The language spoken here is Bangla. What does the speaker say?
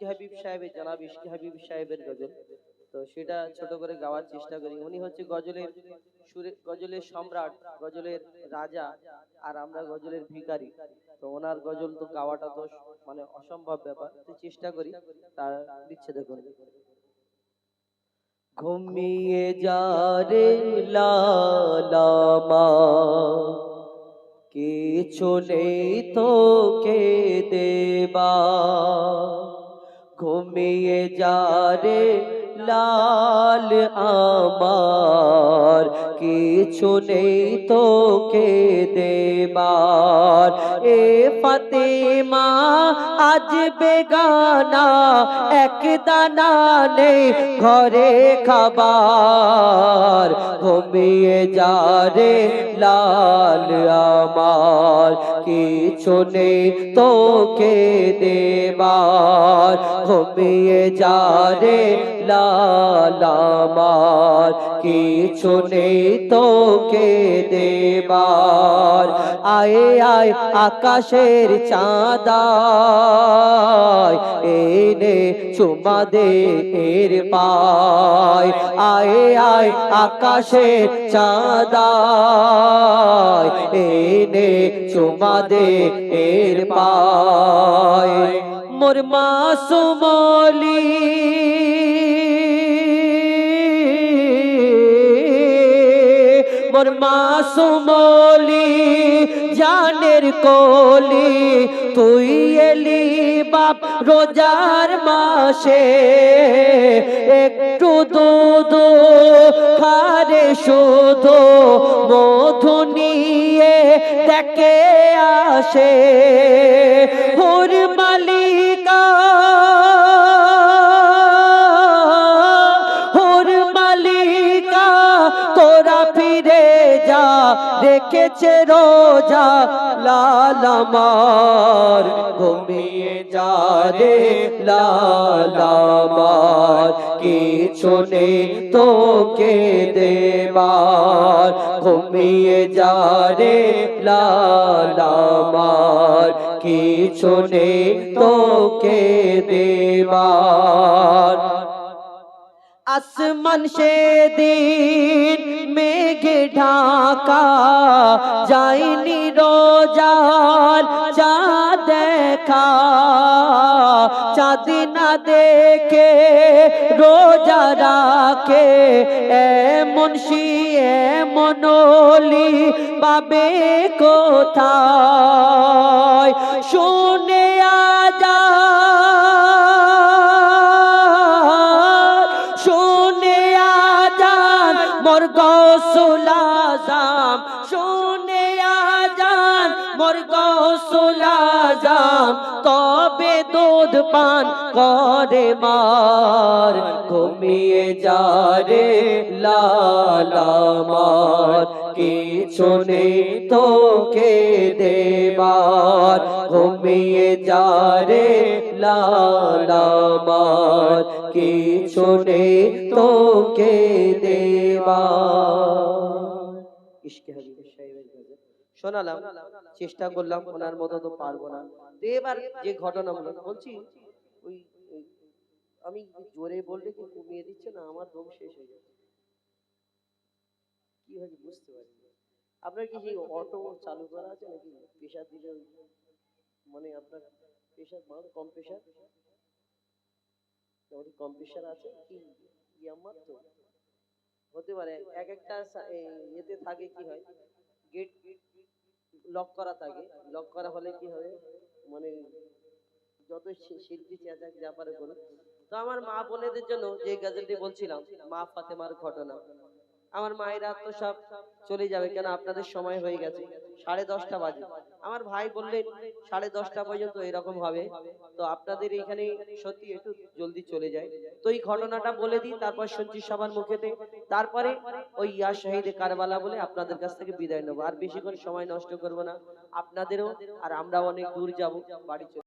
ইশকে হাবিব সাহেবের, জনাব ইশকে হাবিব সাহেবের গজল। তো সেটা ছোট করে গাওয়ার চেষ্টা করি। উনি হচ্ছে গজলের সুরে গজলের সম্রাট, গজলের রাজা, আর আমরা গজলের ভিকারি তো ওনার গজল তো গাওয়াটা তো মানে অসম্ভব ব্যাপার। তো চেষ্টা করি, তার দিচ্ছে দেখুন। ঘুমিয়ে যা রে লালামা কিছু নেই তোকে দেবা। ঘুমিয়ে যা রে লাল আমার কিছু নেই তোকে দেবার। এ ফতেমা, আজ বেগানা, এক দানা নেই ঘরে খাবার। ঘুমিয়ে যা রে লাল আমার, কিছু নেই তোকে দেবার। ঘুমিয়ে যা রে লাল আমার, কিছু নেই তোকে দেবার। আয়ে, আয়, আকাশের চাঁদায়, এনে চুমা দে এর পায়। আয়ে, আয়, আকাশের চাঁদায়, এনে চুমা দে এর পায়। মোর মাসুমলি মোর মাসুমলি জানের কলি, তুই এলি বাপ রোজার মাসে। একটু দুধ খারে শুধু মধু নিয়ে দেখে আসে। হুর মালিকা হুর মালিকা, তোরা রেখেছে রোজা লাল আমার, ঘুমিয়ে যা রে লাল আমার। কিছু নেই তোকে দেবার, ঘুমিয়ে যা রে লাল আমার। কিছু নেই তোকে দেবার আসমান সেদিন মেঘে ঢাকা যায়নি রোজার চাঁদ দেখা। চাঁদ না দেখে রোজা রাখে, এমন সি এমন পাবে কোথায়? শুনে আজান গৌসুল আজম, শুনে আজান মোর গৌসুল আজম, তবে দুধ পান করে মার, ঘুমিয়ে যা রে লাল আমার, কিছু নেই তোকে দেবার, ঘুমিয়ে যা রে লাল আমার, কিছু নেই তোকে দেবার। ইশকে হাবিব সাহেবের গজল শোনালাম, চেষ্টা করলাম ওনার মতো তো পারব না। তো এবার যে ঘটনাগুলো, বলছি, ওই আমি জোরে বললে কি কমিয়ে দিচ্ছে না? আমার দম শেষ হয়ে যাচ্ছে। কি হয়েছে বুঝতে পারছি। আপনার কি সেই অটো চালু করা আছে নাকি? প্রেশার দিলে মানে আপনার প্রেশার মানে কম প্রেশার কম প্রেশার আছে? কি ইয়ামার তো? হতে পারে, এক একটা ইয়েতে থাকে কি হয়? গেট লক করা থাকে। লক করা হলে কি হবে? মানে যত শিল্পী চেঁচাক পারে করুক। তো আমার মা বোনেদের জন্য যে গাজলটি বলছিলাম, মা ফাতেমার ঘটনা। আমার মায়েরা তো সব চলে যাবে কেন? আপনাদের সময় হয়ে গেছে। সাড়ে দশটা বাজে। আমার ভাই বললেন, সাড়ে দশটা পর্যন্ত এরকম হবে। তো আপনাদের এখানে সত্যি একটু জলদি চলে যায়। তো এই ঘটনাটা বলে দিই, তারপর শুনছি সবার মুখেতে। তারপরে ওই ইয়া শহীদে কারবালা বলে আপনাদের কাছ থেকে বিদায় নেব। আর বেশিক্ষণ সময় নষ্ট করব না। আপনাদেরও আর আমরা অনেক দূর যাব। বাড়ি